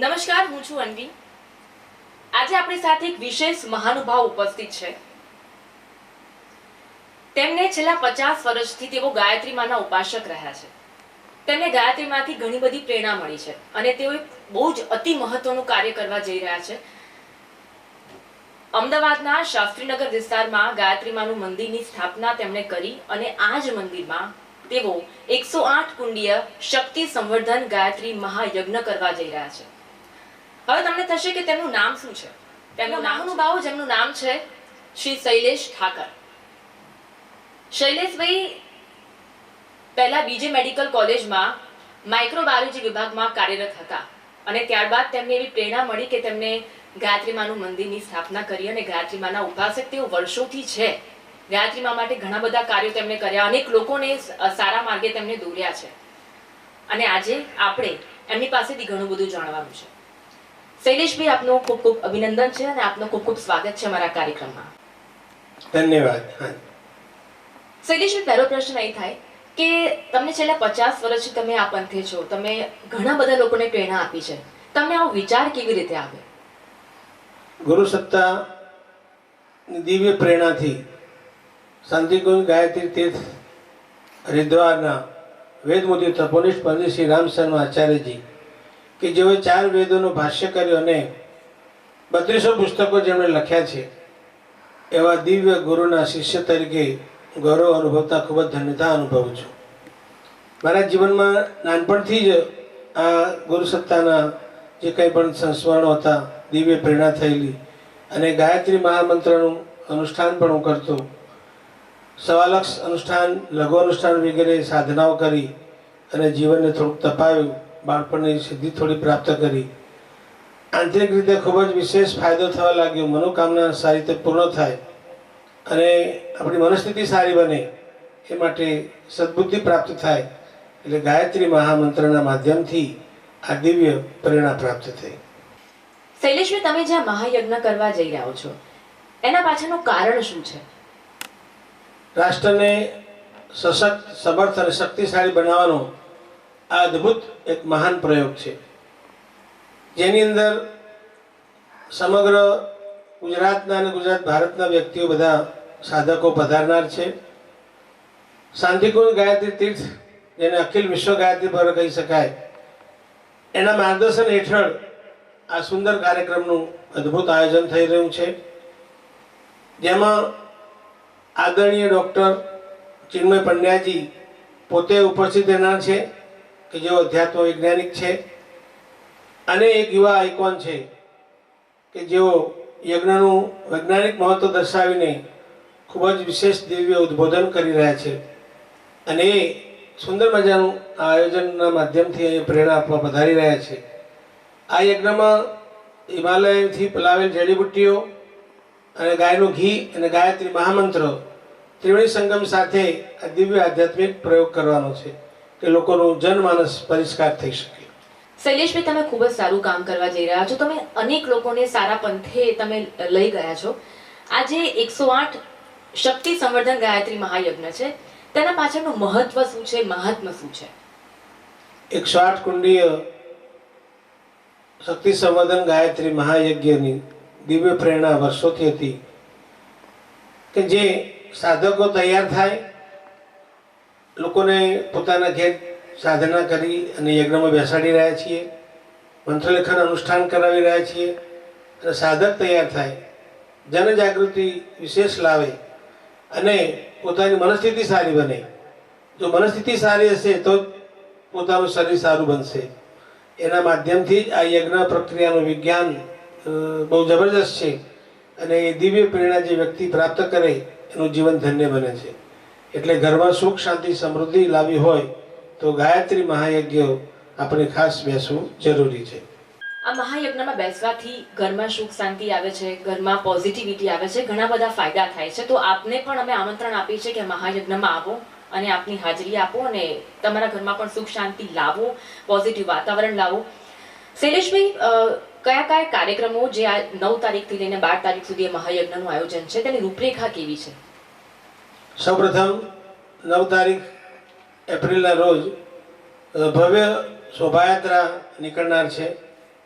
નમસ્કાર, હું છું અનવી. આજે આપણી સાથે એક વિશેષ મહાનુભાવ ઉપસ્થિત છે. તેમને છેલ્લા પચાસ વર્ષથી તેઓ ગાયત્રી માના ઉપાસક રહ્યા છે. તેમને ગાયત્રીમાંથી ઘણી બધી પ્રેરણા મળી છે અને તેઓ બહુ જ અતિ મહત્વનું કાર્ય કરવા જઈ રહ્યા છે. અમદાવાદના શાસ્ત્રીનગર વિસ્તારમાં ગાયત્રી માનું મંદિરની સ્થાપના તેમણે કરી અને આ જ મંદિરમાં તેઓ એકસો આઠ કુંડીય શક્તિ સંવર્ધન ગાયત્રી મહાયજ્ઞ કરવા જઈ રહ્યા છે. હવે તમને થશે કે તેમનું નામ શું છે? તેમનું નામનું મહાનુભાવ જેમનું નામ છે શ્રી શૈલેષ ઠાકર. શૈલેષભાઈ પહેલા બીજે મેડિકલ કોલેજમાં માઇક્રોબાયોલોજી વિભાગમાં કાર્યરત હતા અને ત્યારબાદ તેમને એવી પ્રેરણા મળી કે તેમને ગાયત્રીમાનું મંદિરની સ્થાપના કરી અને ગાયત્રીમાના ઉપાસક તેઓ વર્ષોથી છે. ગાયત્રીમા માટે ઘણા બધા કાર્યો તેમણે કર્યા અનેક લોકોને સારા માર્ગે તેમને દોર્યા છે. અને આજે આપણે એમની પાસેથી ઘણું બધું જાણવાનું છે. શૈલેષભાઈ આપનું ખૂબ ખૂબ અભિનંદન છે અને આપનું ખૂબ ખૂબ સ્વાગત છે મારા કાર્યક્રમમાં. ધન્યવાદ શૈલેષભાઈ પહેલો પ્રશ્ન એ થાય કે તમને છેલ્લા પચાસ વર્ષથી તમે આ પંથે છો તમે ઘણા બધા લોકોને પ્રેરણા આપી છે. તમને આવો વિચાર કેવી રીતે આવે? ગુરુ સત્તા દિવ્ય પ્રેરણાથી શાંતિકુંજ ગાયત્રી તીર્થ હરિદ્વારના વેદમુદી તપોનિષ્ઠ પંડિત શ્રી રામચંદ્ર આચાર્યજી કે જેઓએ ચાર વેદોનું ભાષ્ય કર્યું અને બત્રીસો પુસ્તકો જેમણે લખ્યા છે, એવા દિવ્ય ગુરુના શિષ્ય તરીકે ગૌરવ અનુભવતા ખૂબ જ ધન્યતા અનુભવું છું. મારા જીવનમાં નાનપણથી જ આ ગુરુ સત્તાના જે કંઈ પણ સંસ્મરણો હતા, દિવ્ય પ્રેરણા થયેલી અને ગાયત્રી મહામંત્રનું અનુષ્ઠાન પણ હું કરતો, સવાલક્ષ અનુષ્ઠાન, લઘુ અનુષ્ઠાન વગેરે સાધનાઓ કરી અને જીવનને થોડુંક તપાવ્યું બાળપણની સિદ્ધિ થોડી પ્રાપ્ત કરી. આંતરિક રીતે ખૂબ જ વિશેષ ફાયદો થવા લાગ્યો. મનોકામના સારી રીતે પૂર્ણ થાય અને આપણી મનસ્થિતિ સારી બને એ માટે સદબુદ્ધિ પ્રાપ્ત થાય એટલે ગાયત્રી મહામંત્રના માધ્યમથી આ દિવ્ય પ્રેરણા પ્રાપ્ત થઈ. શૈલેષભાઈ તમે જ્યાં મહાયજ્ઞ કરવા જઈ રહ્યા છો એના પાછળનું કારણ શું છે? રાષ્ટ્રને સશક્ત સમર્થ અને શક્તિશાળી બનાવવાનો આ અદ્ભુત એક મહાન પ્રયોગ છે. જેની અંદર સમગ્ર ગુજરાતના અને ગુજરાત ભારતના વ્યક્તિઓ બધા સાધકો પધારનાર છે. શાંતિકુંજ ગાયત્રી તીર્થ, જેને અખિલ વિશ્વ ગાયત્રી પર કહી શકાય, એના માર્ગદર્શન હેઠળ આ સુંદર કાર્યક્રમનું અદ્ભુત આયોજન થઈ રહ્યું છે. જેમાં આદરણીય ડૉક્ટર ચિન્મય પંડ્યાજી પોતે ઉપસ્થિત રહેનાર છે. કે જેઓ અધ્યાત્મ વૈજ્ઞાનિક છે, અને એક યુવા આઇકોન છે, કે જેઓ યજ્ઞનું વૈજ્ઞાનિક મહત્વ દર્શાવીને ખૂબ જ વિશેષ દિવ્ય ઉદ્બોધન કરી રહ્યા છે. અને એ સુંદર મજાનું આ આયોજનના માધ્યમથી અહીં પ્રેરણા આપવા પધારી રહ્યા છે. આ યજ્ઞમાં હિમાલયથી પલાવેલ જડીબુટ્ટીઓ અને ગાયનું ઘી અને ગાયત્રી મહામંત્ર ત્રિવેણી સંગમ સાથે આ દિવ્ય આધ્યાત્મિક પ્રયોગ કરવાનો છે. કે લોકોનું જનમાનસ પરિષ્કાર થઈ શકે. શૈલેષભાઈ તમે ખૂબ જ સારું કામ કરવા જઈ રહ્યા છો. તમે અનેક લોકોને સારા પંથે તમે લઈ ગયા છો. આજે એકસો આઠ શક્તિ સંવર્ધન ગાયત્રી મહાયજ્ઞ છે. તેના પાછળનું મહત્વ શું છે? મહાત્મ શું છે? એકસો આઠ કુંડીય શક્તિ સંવર્ધન ગાયત્રી મહાયજ્ઞની દિવ્ય પ્રેરણા વર્ષોથી હતી કે જે સાધકો તૈયાર થાય લોકોને પોતાના ઘેર સાધના કરી અને યજ્ઞમાં બેસાડી રહ્યા છીએ, મંત્રલેખન અનુષ્ઠાન કરાવી રહ્યા છીએ અને સાધક તૈયાર થાય, જનજાગૃતિ વિશેષ લાવે અને પોતાની મનસ્થિતિ સારી બને. જો મનસ્થિતિ સારી હશે તો પોતાનું શરીર સારું બનશે. એના માધ્યમથી જ આ યજ્ઞ પ્રક્રિયાનું વિજ્ઞાન બહુ જબરજસ્ત છે અને એ દિવ્ય પ્રેરણા જે વ્યક્તિ પ્રાપ્ત કરે એનું જીવન ધન્ય બને છે. એટલે ઘરમાં સુખ, શાંતિ, સમૃદ્ધિ લાવી હોય તો ગાયત્રી મહાયજ્ઞ આપણે ખાસ બેસવું જરૂરી છે. આ મહાયજ્ઞમાં બેસવાથી ઘરમાં સુખ, શાંતિ આવે છે, ઘરમાં પોઝિટિવિટી આવે છે, ઘણા બધા ફાયદા થાય છે. તો આપને પણ અમે આમંત્રણ આપીએ છીએ કે મહાયજ્ઞમાં આવો અને આપની હાજરી આપો અને તમારા ઘરમાં પણ સુખ, શાંતિ લાવો પોઝિટિવ વાતાવરણ લાવો. શૈલેષભાઈ કયા કયા કાર્યક્રમો જે આ નવ તારીખથી લઈને બાર તારીખ સુધી મહાયજ્ઞનું આયોજન છે, તેની રૂપરેખા કેવી છે? સૌપ્રથમ નવ તારીખ એપ્રિલના રોજ ભવ્ય શોભાયાત્રા નીકળનાર છે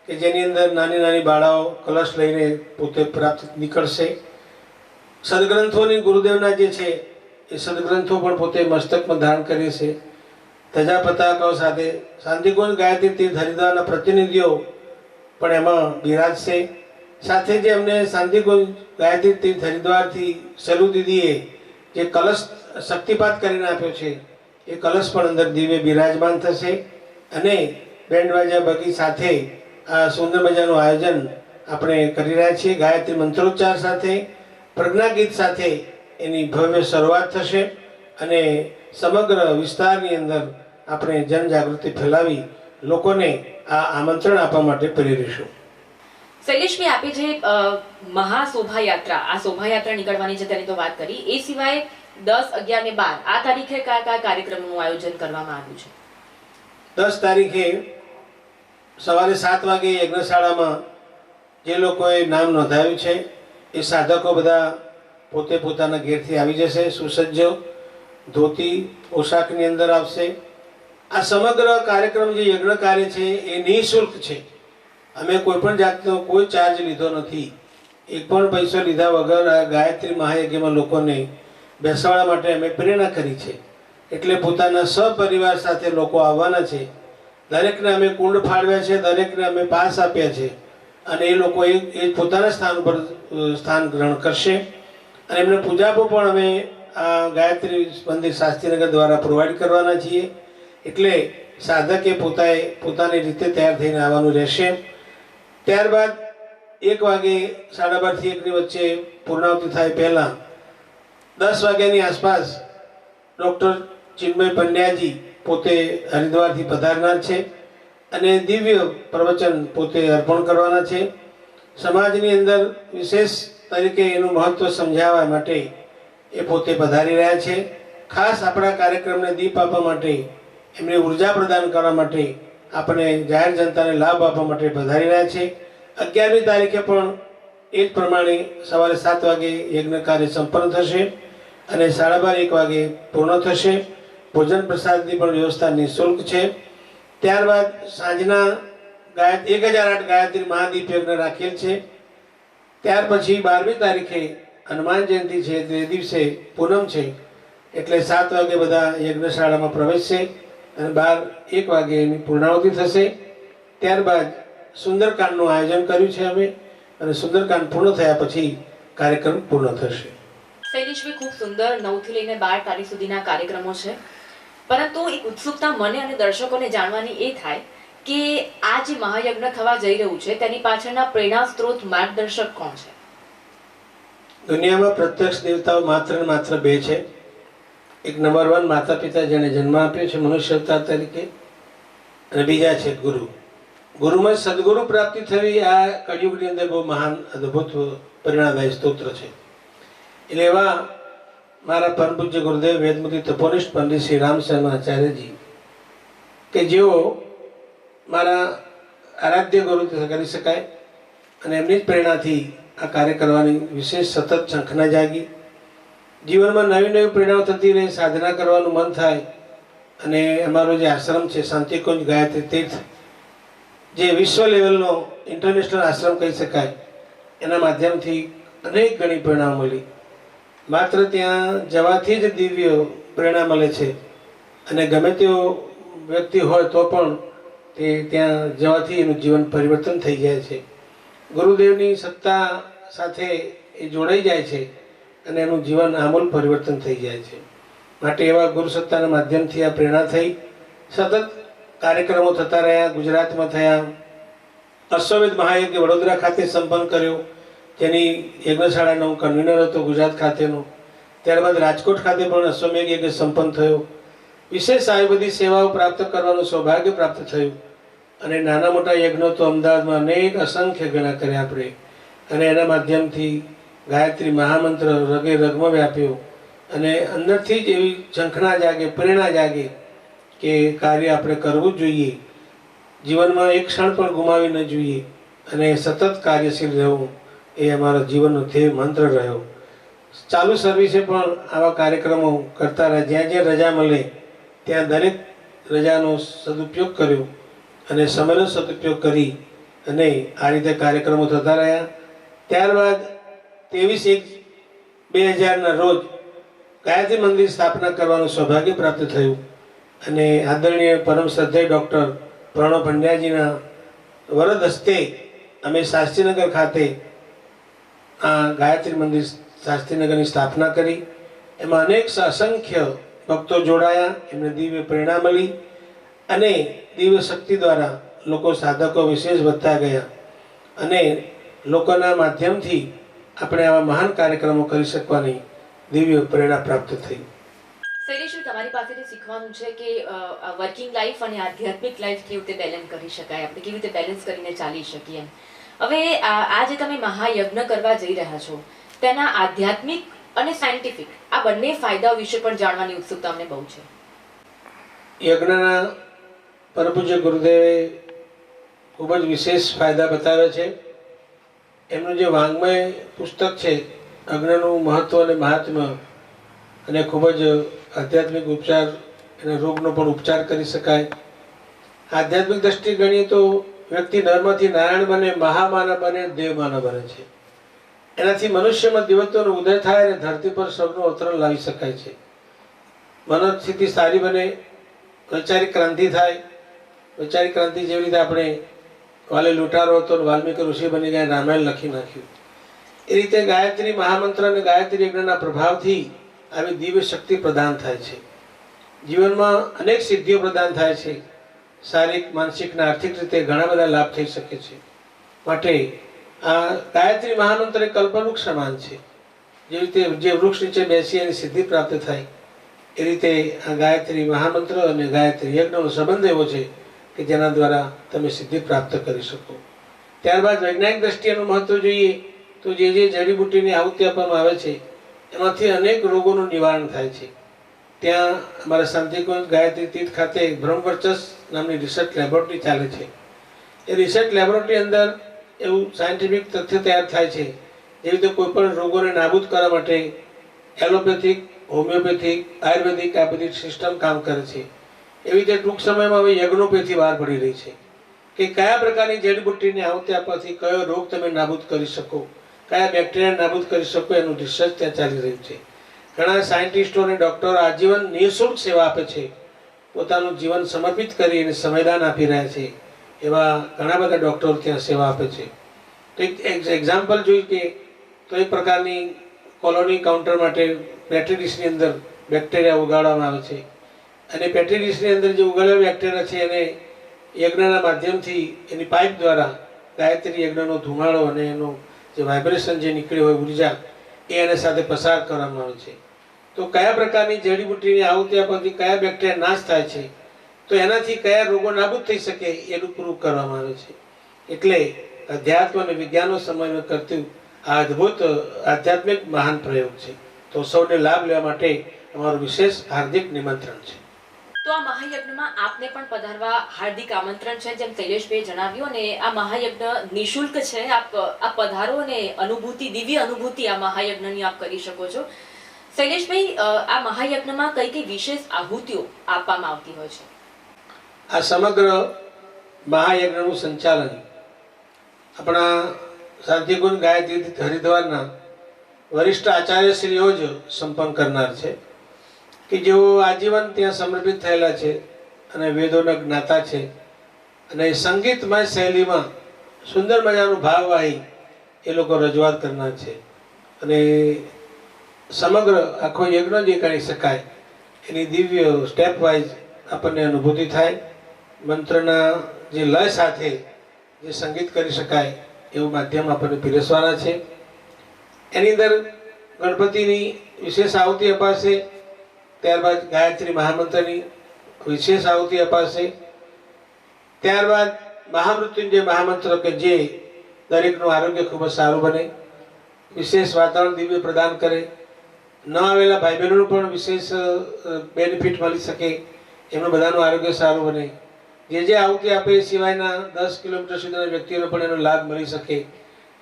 કે જેની અંદર નાની નાની બાળાઓ કલશ લઈને પોતે પ્રાપ્ત નીકળશે. સદગ્રંથોની ગુરુદેવના જે છે એ સદગ્રંથો પણ પોતે મસ્તકમાં ધારણ કરે છે. ધજા પતાકાઓ સાથે શાંતિકુંજ ગાયત્રી તીર્થ હરિદ્વારના પ્રતિનિધિઓ પણ એમાં બિરાજશે સાથે જે અમને શાંતિકુંજ ગાયત્રી તીર્થ હરિદ્વારથી શરૂ દીદીએ જે કલશ શક્તિપાત કરીને આપ્યો છે. એ કલશ પણ અંદર દિવ્ય બિરાજમાન થશે અને બેન્ડ વાજા બગી સાથે આ સુંદર મજાનું આયોજન આપણે કરી રહ્યા છીએ. ગાયત્રી મંત્રોચ્ચાર સાથે, પ્રજ્ઞા ગીત સાથે એની ભવ્ય શરૂઆત થશે અને સમગ્ર વિસ્તારની અંદર આપણે જનજાગૃતિ ફેલાવી લોકોને આ આમંત્રણ આપવા માટે પ્રેરીશું શૈલેષભાઈ આપે જે મહા મહાશોભાયાત્રા, આ શોભાયાત્રા નીકળવાની છે તેની તો વાત કરી, એ સિવાય દસ અગિયાર ને બાર, આ તારીખે કયા કયા કાર્યક્રમોનું આયોજન કરવામાં આવ્યું છે? દસ તારીખે સવારે સાત વાગે યજ્ઞશાળામાં જે લોકોએ નામ નોંધાવ્યું છે, એ સાધકો બધા પોતે પોતાના ઘેરથી આવી જશે, સુસજ્જ, ધોતી, પોશાકની અંદર આવશે. આ સમગ્ર કાર્યક્રમ જે યજ્ઞ કાર્ય છે, એ નિઃશુલ્ક છે. અમે કોઈ પણ જાતનો કોઈ ચાર્જ લીધો નથી. એક પણ પૈસો લીધા વગર આ ગાયત્રી મહાયજ્ઞમાં લોકોને બેસાડવા માટે અમે પ્રેરણા કરી છે. એટલે પોતાના સપરિવાર સાથે લોકો આવવાના છે. દરેકને અમે કુંડ ફાળવ્યા છે, દરેકને અમે પાસ આપ્યા છે. અને એ લોકો એ પોતાના સ્થાન પર સ્થાન ગ્રહણ કરશે. અને એમને પૂજાપો પણ અમે આ ગાયત્રી મંદિર શાસ્ત્રીનગર દ્વારા પ્રોવાઈડ કરવાના છીએ. એટલે સાધકે પોતાએ, પોતાની રીતે તૈયાર થઈને આવવાનું રહેશે. ત્યારબાદ એક વાગે સાડા બારથી એકની વચ્ચે પૂર્ણાવતી થાય પહેલાં દસ વાગ્યાની આસપાસ ડૉક્ટર ચિન્મય પંડ્યાજી પોતે હરિદ્વારથી પધારનાર છે અને દિવ્ય પ્રવચન પોતે અર્પણ કરવાના છે. સમાજની અંદર વિશેષ તરીકે એનું મહત્ત્વ સમજાવવા માટે એ પોતે પધારી રહ્યા છે. ખાસ આપણા કાર્યક્રમને દીપ આપવા માટે એમને ઊર્જા પ્રદાન કરવા માટે આપણે જાહેર જનતાને લાભ આપવા માટે પધારી રહ્યા છે અગિયારમી તારીખે પણ એ જ પ્રમાણે સવારે સાત વાગે યજ્ઞ કાર્ય સંપન્ન થશે અને સાડા બાર, એક વાગે પૂર્ણ થશે. ભોજન પ્રસાદની પણ વ્યવસ્થા નિઃશુલ્ક છે. ત્યારબાદ સાંજના ગાય એક હજાર આઠ ગાયત્રી મહાદીપ યજ્ઞ રાખેલ છે. ત્યાર પછી બારમી તારીખે હનુમાન જયંતિ છે. તે દિવસે પૂનમ છે. એટલે સાત વાગે બધા યજ્ઞશાળામાં પ્રવેશશે. અને બાર એક વાગે એની પૂર્ણાવતિ થશે. ત્યારબાદ સુંદરકાંડનું આયોજન કર્યું છે અમે અને સુંદરકાંડ પૂર્ણ થયા પછી કાર્યક્રમ પૂર્ણ થશે. શૈલેષભાઈ ખૂબ સુંદર નવથી લઈને બાર તારીખ સુધીના કાર્યક્રમો છે. પરંતુ એક ઉત્સુકતા મને અને દર્શકોને જાણવાની એ થાય કે આ જે મહાયજ્ઞ થવા જઈ રહ્યું છે તેની પાછળના પ્રેરણા સ્ત્રોત માર્ગદર્શક કોણ છે? દુનિયામાં પ્રત્યક્ષ દેવતાઓ માત્ર ને માત્ર બે છે. એક નંબર વન માતા પિતા જેને જન્મ આપ્યો છે મનુષ્ય અવતાર તરીકે. અને બીજા છે ગુરુ. ગુરુમાં સદગુરુ પ્રાપ્તિ થવી આ કળિયુગની અંદર બહુ મહાન, અદ્ભુત પરિણામદાયી સ્તોત્ર છે. એટલે એવા મારા પરમ પૂજ્ય ગુરુદેવ વેદમુતિ તપોનિષ્ઠ પંડિત શ્રી રામશર્મા આચાર્યજી કે જેઓ મારા આરાધ્ય ગુરુ કરી શકાય અને એમની જ પ્રેરણાથી આ કાર્ય કરવાની વિશેષ સતત ઝંખના જાગી જીવનમાં નવી નવી પ્રેરણાઓ થતી રહે, સાધના કરવાનું મન થાય, અને અમારો જે આશ્રમ છે, શાંતિકુંજ ગાયત્રી તીર્થ, જે વિશ્વ લેવલનો ઇન્ટરનેશનલ આશ્રમ કહી શકાય, એના માધ્યમથી અનેક ઘણી પ્રેરણા મળી. માત્ર ત્યાં જવાથી જ દિવ્ય પ્રેરણા મળે છે, અને ગમે તેવો વ્યક્તિ હોય તો પણ તે ત્યાં જવાથી એનું જીવન પરિવર્તન થઈ જાય છે. ગુરુદેવની સત્તા સાથે એ જોડાઈ જાય છે અને એનું જીવન આમૂલ પરિવર્તન થઈ જાય છે. માટે એવા ગુરુ સત્તાના માધ્યમથી આ પ્રેરણા થઈ. સતત કાર્યક્રમો થતા રહ્યા, ગુજરાતમાં થયા. અશ્વમેધ મહાયજ્ઞ વડોદરા ખાતે સંપન્ન કર્યો. જેની યજ્ઞશાળાનો કન્વીનર હતો, ગુજરાત ખાતેનો. ત્યારબાદ રાજકોટ ખાતે પણ અશ્વમેઘ યજ્ઞ સંપન્ન થયો. વિશેષ આવી બધી સેવાઓ પ્રાપ્ત કરવાનું સૌભાગ્ય પ્રાપ્ત થયું. અને નાના મોટા યજ્ઞો તો અમદાવાદમાં અનેક અસંખ્ય ગણા કર્યા આપણે. અને એના માધ્યમથી ગાયત્રી મહામંત્ર રગે રગમાં વ્યાપ્યો અને અંદરથી જ એવી ઝંખના જાગે, પ્રેરણા જાગે કે કાર્ય આપણે કરવું જ જોઈએ. જીવનમાં એક ક્ષણ પણ ગુમાવી ન જોઈએ અને સતત કાર્યશીલ રહેવું એ અમારો જીવનનો ધ્યેય મંત્ર રહ્યો. ચાલુ સર્વિસે પણ આવા કાર્યક્રમો કરતા રહ્યા. જ્યાં જ્યાં રજા મળે, ત્યાં દરેક રજાનો સદુપયોગ કર્યો અને સમયનો સદુપયોગ કરી અને આ રીતે કાર્યક્રમો થતા રહ્યા. ત્યારબાદ ત્રેવીસ એક બે હજારના રોજ ગાયત્રી મંદિર સ્થાપના કરવાનું સૌભાગ્ય પ્રાપ્ત થયું. અને આદરણીય પરમ શ્રદ્ધેય ડૉક્ટર પ્રણવ પંડ્યાજીના વરદ હસ્તે અમે શાસ્ત્રીનગર ખાતે આ ગાયત્રી મંદિર શાસ્ત્રીનગરની સ્થાપના કરી. એમાં અનેક અસંખ્ય ભક્તો જોડાયા, એમને દિવ્ય પ્રેરણા મળી અને દિવ્ય શક્તિ દ્વારા લોકો સાધકો વિશેષ વધતા ગયા. અને લોકોના માધ્યમથી આપણે આવા મહાન કાર્યક્રમો કરી શકવાની દિવ્ય પ્રેરણા પ્રાપ્ત થઈ. શૈલેષભાઈ તમારી પાસેથી શીખવાનું છે કે વર્કિંગ લાઈફ અને આધ્યાત્મિક લાઈફ કેવી રીતે બેલેન્સ કરી શકાય? આપણે કેવી રીતે બેલેન્સ કરીને ચાલી શકીએ હવે આ જે તમે મહાયજ્ઞ કરવા જઈ રહ્યા છો તેના આધ્યાત્મિક અને સાયન્ટિફિક આ બંને ફાયદાઓ વિશે પણ જાણવાની ઉત્સુકતા અમને બહુ છે. યજ્ઞના પરમપૂજ્ય ગુરુદેવે ખૂબ જ વિશેષ ફાયદા બતાવે છે. એમનું જે વાંગ્મય પુસ્તક છે અગ્નનું મહત્વ અને મહાત્મ્ય અને ખૂબ જ આધ્યાત્મિક ઉપચાર એના રોગનો પણ ઉપચાર કરી શકાય. આધ્યાત્મિક દ્રષ્ટિ ગણીએ તો વ્યક્તિ નર્મથી નારાયણ બને, મહામાનવ બને, દેવમાનવ બને છે. એનાથી મનુષ્યમાં દિવત્વનો ઉદય થાય અને ધરતી પર સૌનું અવતરણ લાવી શકાય છે. મનસ્થિતિ સારી બને, વૈચારિક ક્રાંતિ થાય. વૈચારિક ક્રાંતિ જેવી રીતે આપણે વાલે લૂંટારો હતો ને ઋષિ બની ગયા રામાયણ લખી નાખ્યું. એ રીતે ગાયત્રી મહામંત્ર અને ગાયત્રી યજ્ઞના પ્રભાવથી આવી દિવ્ય શક્તિ પ્રદાન થાય છે. જીવનમાં અનેક સિદ્ધિઓ પ્રદાન થાય છે. શારીરિક, માનસિક અને આર્થિક રીતે ઘણા બધા લાભ થઈ શકે છે. માટે આ ગાયત્રી મહામંત્ર એ કલ્પવૃક્ષ સમાન છે. જે રીતે જે વૃક્ષ નીચે બેસી એની સિદ્ધિ પ્રાપ્ત થાય. એ રીતે આ ગાયત્રી મહામંત્ર અને ગાયત્રી યજ્ઞનો સંબંધ એવો છે કે જેના દ્વારા તમે સિદ્ધિ પ્રાપ્ત કરી શકો. ત્યારબાદ વૈજ્ઞાનિક દ્રષ્ટિએનું મહત્વ જોઈએ તો જે જે જડીબુટ્ટીની આહુતિ આપવામાં આવે છે, એમાંથી અનેક રોગોનું નિવારણ થાય છે. ત્યાં અમારા શાંતિકુંજ ગાયત્રી તીર્થ ખાતે બ્રહ્મવર્ચસ નામની રિસર્ચ લેબોરેટરી ચાલે છે. એ રિસર્ચ લેબોરેટરી અંદર એવું સાયન્ટિફિક તથ્ય તૈયાર થાય છે, જેવી રીતે કોઈપણ રોગોને નાબૂદ કરવા માટે એલોપેથિક હોમિયોપેથિક આયુર્વેદિક આ બધી સિસ્ટમ કામ કરે છે. એવી રીતે ટૂંક સમયમાં હવે યજ્ઞોપેથી બહાર પડી રહી છે. કે કયા પ્રકારની જડીબુટ્ટીને આવતી આપવાથી કયો રોગ તમે નાબૂદ કરી શકો, કયા બેક્ટેરિયા નાબૂદ કરી શકો, એનું રિસર્ચ ત્યાં ચાલી રહ્યું છે. ઘણા સાયન્ટિસ્ટો અને ડૉક્ટરો આજીવન નિઃશુલ્ક સેવા આપે છે. પોતાનું જીવન સમર્પિત કરી અને સમયદાન આપી રહ્યા છે. એવા ઘણા બધા ડૉક્ટરો ત્યાં સેવા આપે છે. તો એક એક્ઝામ્પલ જોઈ કે એક પ્રકારની કોલોની કાઉન્ટર માટે પેટ્રી અંદર બેક્ટેરિયા ઉગાડવામાં આવે છે. અને પેટ્રી અંદર જે ઉગાડેલા બેક્ટેરિયા છે એને યજ્ઞના માધ્યમથી એની પાઇપ દ્વારા ગાયત્રી યજ્ઞનો ધુમાડો અને એનું જે વાઇબ્રેશન જે નીકળી હોય ઊર્જા, એ એને સાથે પસાર કરવામાં આવે છે. તો કયા પ્રકારની જડીબુટ્ટીની આહુતિ આપવાથી કયા બેક્ટેરિયા નાશ થાય છે? તો એનાથી કયા રોગો નાબૂદ થઈ શકે એનું પ્રૂવ કરવામાં આવે છે. એટલે અધ્યાત્મ અને વિજ્ઞાનનો સમન્વય કરતું આ અદ્ભુત, આધ્યાત્મિક મહાન પ્રયોગ છે. તો સૌને લાભ લેવા માટે અમારું વિશેષ હાર્દિક નિમંત્રણ છે. તો આ મહાયજ્ઞમાં આપને પણ પધારવા હાર્દિક આમંત્રણ છે, જેમ શૈલેષભાઈ જણાવ્યું, અને આ મહાયજ્ઞ નિઃશુલ્ક છે. આપ આ પધારો અને અનુભૂતિ, દિવ્ય અનુભૂતિ આ મહાયજ્ઞની આપ કરી શકો છો. શૈલેષભાઈ આ મહાયજ્ઞમાં કઈ કઈ વિશેષ આહુતિઓ આપવામાં આવતી હોય છે? આ સમગ્ર મહાયજ્ઞનું સંચાલન આપણા શાંતિકુંજ ગાયત્રી હરિદ્વારના વરિષ્ઠ આચાર્યશ્રીઓ જ સંપન્ન કરનાર છે. કે જેઓ આજીવન ત્યાં સમર્પિત થયેલા છે અને વેદોના જ્ઞાતા છે અને સંગીતમય શૈલીમાં સુંદર મજાનું ભાવવાહી એ લોકો રજૂઆત કરનાર છે. અને સમગ્ર આખો યજ્ઞ જે કરી શકાય, એની દિવ્ય સ્ટેપ વાઇઝ આપણને અનુભૂતિ થાય. મંત્રના જે લય સાથે જે સંગીત કરી શકાય એવું માધ્યમ આપણને પીરસવાના છે. એની અંદર ગણપતિની વિશેષ આવતી અપાશે ત્યારબાદ ગાયત્રી મહામંત્રની વિશેષ આહુતિ અપાશે. ત્યારબાદ મહામૃત્યુંજય મહામંત્ર કે જે દરેકનું આરોગ્ય ખૂબ જ સારું બને, વિશેષ વાતાવરણ દિવ્ય પ્રદાન કરે. ન આવેલા ભાઈ બહેનોનું પણ વિશેષ બેનિફિટ મળી શકે, એમનું બધાનું આરોગ્ય સારું બને. જે જે આહુતિ આપે એ સિવાયના દસ કિલોમીટર સુધીના વ્યક્તિઓને પણ એનો લાભ મળી શકે.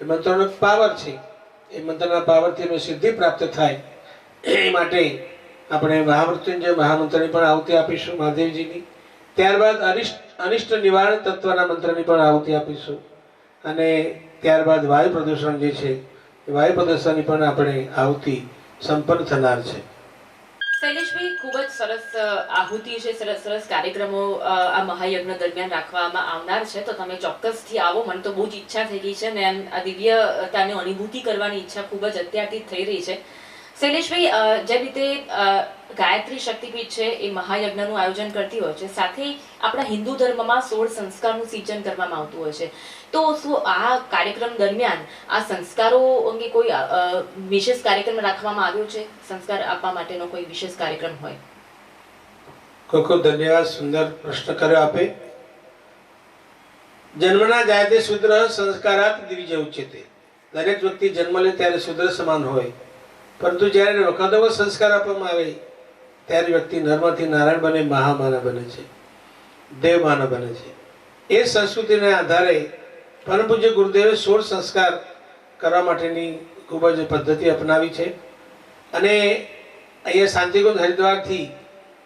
એ મંત્રનો પાવર છે. એ મંત્રના પાવરથી એનો સિદ્ધિ પ્રાપ્ત થાય. એ માટે આપણે મહામૃત્યુંજય મહામંત્રની પણ આહુતિ આપીશું, મહાદેવજીની. ત્યારબાદ અનિષ્ટ અનિષ્ટ નિવારણ તત્વના મંત્રની પણ આહુતિ આપીશું. અને ત્યારબાદ વાયુ પ્રદૂષણ જે છે, એ વાયુ પ્રદૂષણની પણ આપણે આવતી સંપન્ન થનાર છે. શૈલેષભાઈ, ખૂબ જ સરસ આહુતિ છે, સરસ સરસ કાર્યક્રમો આ મહાયજ્ઞ દરમિયાન રાખવામાં આવનાર છે. તો તમે ચોક્કસથી આવો, મને તો બહુ જ ઈચ્છા થઈ ગઈ છે ને આ દિવ્યતાની અનુભૂતિ કરવાની ઈચ્છા ખૂબ જ અત્યારથી થઈ રહી છે. શૈલેષભાઈ જે રીતે ગાયત્રી શક્તિપીઠ છે એ મહાયજ્ઞનું આયોજન કરતી હોય છે, સાથે આપણા હિન્દુ ધર્મમાં સોળ સંસ્કારનું સિંચન કરવામાં આવતું હોય છે. તો શું આ કાર્યક્રમ દરમિયાન આ સંસ્કારો અંગે કોઈ વિશેષ કાર્યક્રમ રાખવામાં આવ્યો છે? સંસ્કાર આપવા માટેનો કોઈ વિશેષ કાર્યક્રમ હોય? ખૂબ ખૂબ ધન્યવાદ, સુંદર પ્રશ્ન કર્યો આપે. જન્મના જાય તે શુદ્ર સંસ્કારાત દિવિજય ઉચ્યતે દરેક વ્યક્તિ જન્મ લે ત્યારે શુદ્ર સમાન હોય. પરંતુ જ્યારે વખતોવર સંસ્કાર આપવામાં આવે, ત્યારે વ્યક્તિ નરમાંથી નારાયણ બને મહામાનવ બને છે દેવ માનવ બને છે. એ સંસ્કૃતિને આધારે પરમ પૂજ્ય ગુરુદેવે સોળ સંસ્કાર કરવા માટેની ખૂબ જ પદ્ધતિ અપનાવી છે. અને અહીંયા શાંતિકુંજ હરિદ્વારથી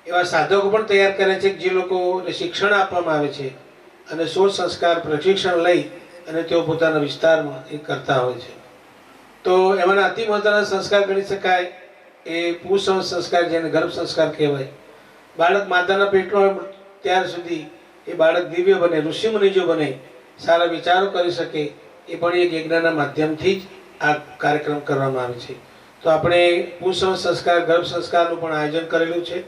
એવા સાધકો પણ તૈયાર કરે છે જે લોકોને શિક્ષણ આપવામાં આવે છે અને સોળ સંસ્કાર પ્રશિક્ષણ લઈ અને તેઓ પોતાના વિસ્તારમાં એ કરતા હોય છે. તો એમાંના અતિ મહત્વના સંસ્કાર ગણી શકાય, એ પુસંવ સંસ્કાર જેને ગર્ભ સંસ્કાર કહેવાય. બાળક માતાના પેટમાં ત્યાર સુધી એ બાળક દિવ્ય બને ઋષિમુનિજો બને, સારા વિચારો કરી શકે, એ પણ એક યજ્ઞના માધ્યમથી જ આ કાર્યક્રમ કરવામાં આવે છે. તો આપણે પુસંવ સંસ્કાર, ગર્ભ સંસ્કારનું પણ આયોજન કરેલું છે.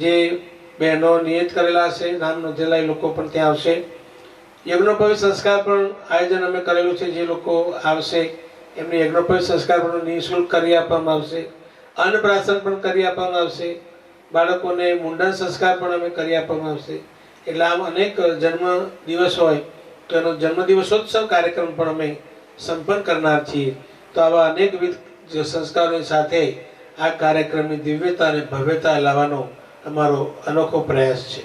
જે બહેનો નિયત કરેલા હશે, નામ નોંધેલા લોકો પણ ત્યાં આવશે. યજ્ઞોપવિત સંસ્કાર પણ આયોજન અમે કરેલું છે, જે લોકો આવશે એમને યજ્ઞોપવિત સંસ્કાર પણ નિઃશુલ્ક કરી આપવામાં આવશે. અન્નપ્રાશન પણ કરી આપવામાં આવશે. બાળકોને મુંડન સંસ્કાર પણ અમે કરી આપવામાં આવશે. એટલે આમ અનેક જન્મ દિવસ હોય, તો એનો જન્મદિવસોત્સવ કાર્યક્રમ પણ અમે સંપન્ન કરનાર છીએ. તો આવા અનેકવિધ સંસ્કારોની સાથે આ કાર્યક્રમની દિવ્યતા અને ભવ્યતા લાવવાનો અમારો અનોખો પ્રયાસ છે.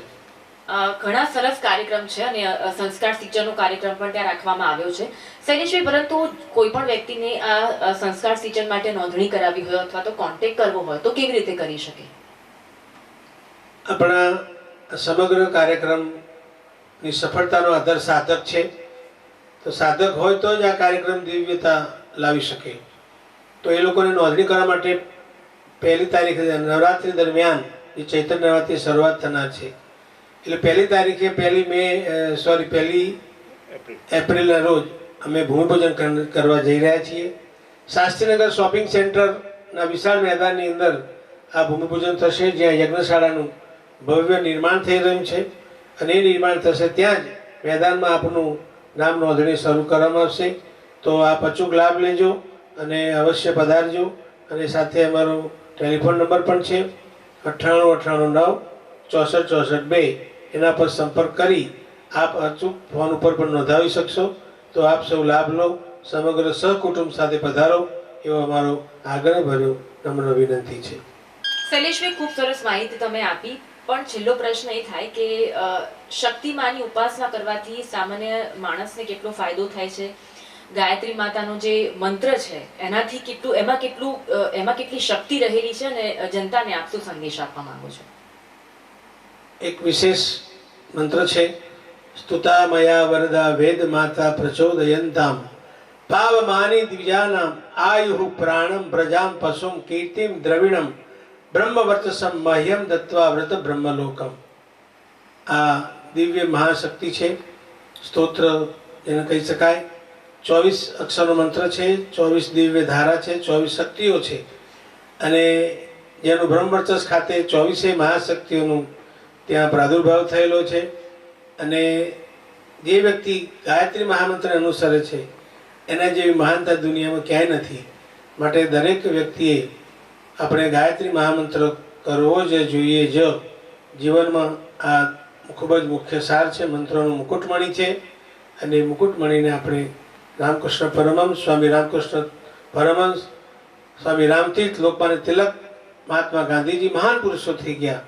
ઘણા સરસ કાર્યક્રમ છે અને સંસ્કાર સિંચનનો કાર્યક્રમ પણ ત્યાં રાખવામાં આવ્યો છે. શૈલેષભાઈ, પરંતુ કોઈ પણ વ્યક્તિને આ સંસ્કાર સિંચન માટે નોંધણી કરાવી હોય અથવા તો કોન્ટેક્ટ કરવો હોય તો કેવી રીતે કરી શકે? આપણા સમગ્ર કાર્યક્રમની સફળતાનો આધાર સાધક છે. તો સાધક હોય તો જ આ કાર્યક્રમ દિવ્યતા લાવી શકે. તો એ લોકોને નોંધણી કરવા માટે પહેલી તારીખે નવરાત્રિ દરમિયાન જે ચૈતન્ય નવરાત્રિ શરૂઆત થનાર છે. એટલે પહેલી તારીખે પહેલી મે સોરી પહેલી એપ્રિલના રોજ અમે ભૂમિપૂજન કરવા જઈ રહ્યા છીએ. શાસ્ત્રીનગર શોપિંગ સેન્ટરના વિશાળ મેદાનની અંદર આ ભૂમિપૂજન થશે જ્યાં યજ્ઞશાળાનું ભવ્ય નિર્માણ થઈ રહ્યું છે અને એ નિર્માણ થશે ત્યાં જ મેદાનમાં આપનું નામ નોંધણી શરૂ કરવામાં આવશે. તો આપ અચૂક લાભ લેજો અને અવશ્ય પધારજો. અને સાથે અમારો ટેલિફોન નંબર પણ છે અઠ્ઠાણું અઠ્ઠાણું નવ ચોસઠ ચોસઠ બે. એના પર સંપર્ક કરી આપ અચૂક ફોન ઉપર પણ નોંધાવી શકશો. તો આપ સૌ લાભ લો સમગ્ર સહકુટુંબ સાથે પધારો એવો અમારો આગળ ભર્યો નમ્ર વિનંતી છે. શૈલેષભાઈ, ખૂબ સરસ માહિતી તમે આપી. પણ છેલ્લો પ્રશ્ન એ થાય કે શક્તિમાની ઉપાસના કરવાથી સામાન્ય માણસને કેટલો ફાયદો થાય છે? ગાયત્રી માતાનો જે મંત્ર છે, એનાથી કેટલું, એમાં કેટલું એમાં કેટલી શક્તિ રહેલી છે અને જનતાને આપ શું સંદેશ આપવા માંગો છો? એક વિશેષ મંત્ર છે. સ્તુતા મયા વરદા વેદ માતા પ્રચોદયંતામ. પાવમાની દ્વિજાનામ આયુ પ્રાણમ પ્રજામ પશુમ કીર્તિમ દ્રવિણમ, બ્રહ્મવર્ચસમ મહ્યમ દત્વા વ્રત બ્રહ્મલોકમ. આ દિવ્ય મહાશક્તિ છે. સ્તોત્ર એને કહી શકાય. ચોવીસ અક્ષરનો મંત્ર છે, ચોવીસ દિવ્ય ધારા છે, ચોવીસ શક્તિઓ છે. અને જેનું બ્રહ્મવર્ચસ ખાતે ચોવીસે મહાશક્તિઓનું ત્યાં પ્રાદુર્ભાવ થયેલો છે અને જે વ્યક્તિ ગાયત્રી મહામંત્ર અનુસરે છે, એના જેવી મહાનતા દુનિયામાં ક્યાંય નથી. માટે દરેક વ્યક્તિએ આપણે ગાયત્રી મહામંત્ર કરવો જ જોઈએ જ. જીવનમાં આ ખૂબ જ મુખ્ય સાર છે, મંત્રોનું મુકુટમણી છે. અને મુકુટમણીને આપણે રામકૃષ્ણ પરમહંસ, સ્વામી રામકૃષ્ણ પરમહંસ, સ્વામી રામતીર્થ, લોકમાન્ય તિલક, મહાત્મા ગાંધીજી મહાન પુરુષો થઈ ગયા.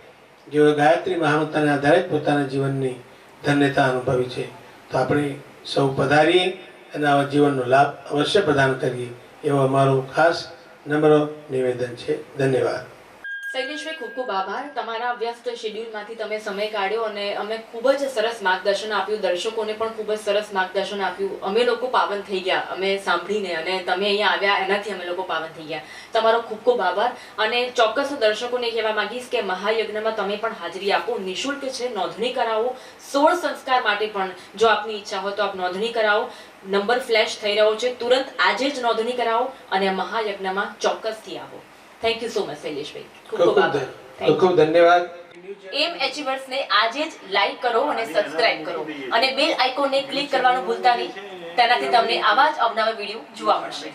જેઓ ગાયત્રી મહામંત્રને આધારે પોતાના જીવનની ધન્યતા અનુભવી છે. તો આપણે સૌ પધારીએ અને આવા જીવનનો લાભ અવશ્ય પ્રદાન કરીએ એવો અમારો ખાસ નમ્ર નિવેદન છે. ધન્યવાદ. શૈલેષભાઈ, ખૂબ ખૂબ આભાર. તમારા વ્યસ્ત શેડ્યુલમાંથી તમે સમય કાઢ્યો અને અમે ખૂબ જ સરસ માર્ગદર્શન આપ્યું. દર્શકોને પણ ખૂબ જ સરસ માર્ગદર્શન આપ્યું. અમે લોકો પાવન થઈ ગયા, અમે સાંભળીને અને તમે અહીંયા આવ્યા, એનાથી અમે લોકો પાવન થઈ ગયા. તમારો ખૂબ ખૂબ આભાર અને ચોક્કસ દર્શકોને કહેવા માંગીશ કે મહાયજ્ઞમાં તમે પણ હાજરી આપો. નિઃશુલ્ક છે, નોંધણી કરાવો. સોળ સંસ્કાર માટે પણ જો આપની ઈચ્છા હોય તો આપ નોંધણી કરાવો. નંબર ફ્લેશ થઈ રહ્યો છે. તુરંત આજે જ નોંધણી કરાવો અને મહાયજ્ઞમાં ચોક્કસથી આવો. થેન્ક યુ સો મચ શૈલેષભાઈ ખૂબ ખૂબ ખૂબ આભાર ધન્યવાદ એમ એચીવર્સને આજે જ લાઈક કરો અને સબસ્ક્રાઇબ કરો. અને બેલ આઇકોનને ક્લિક કરવાનું ભૂલતા નહીં. તેનાથી તમને આવા જ અવનવા વીડિયો જોવા મળશે.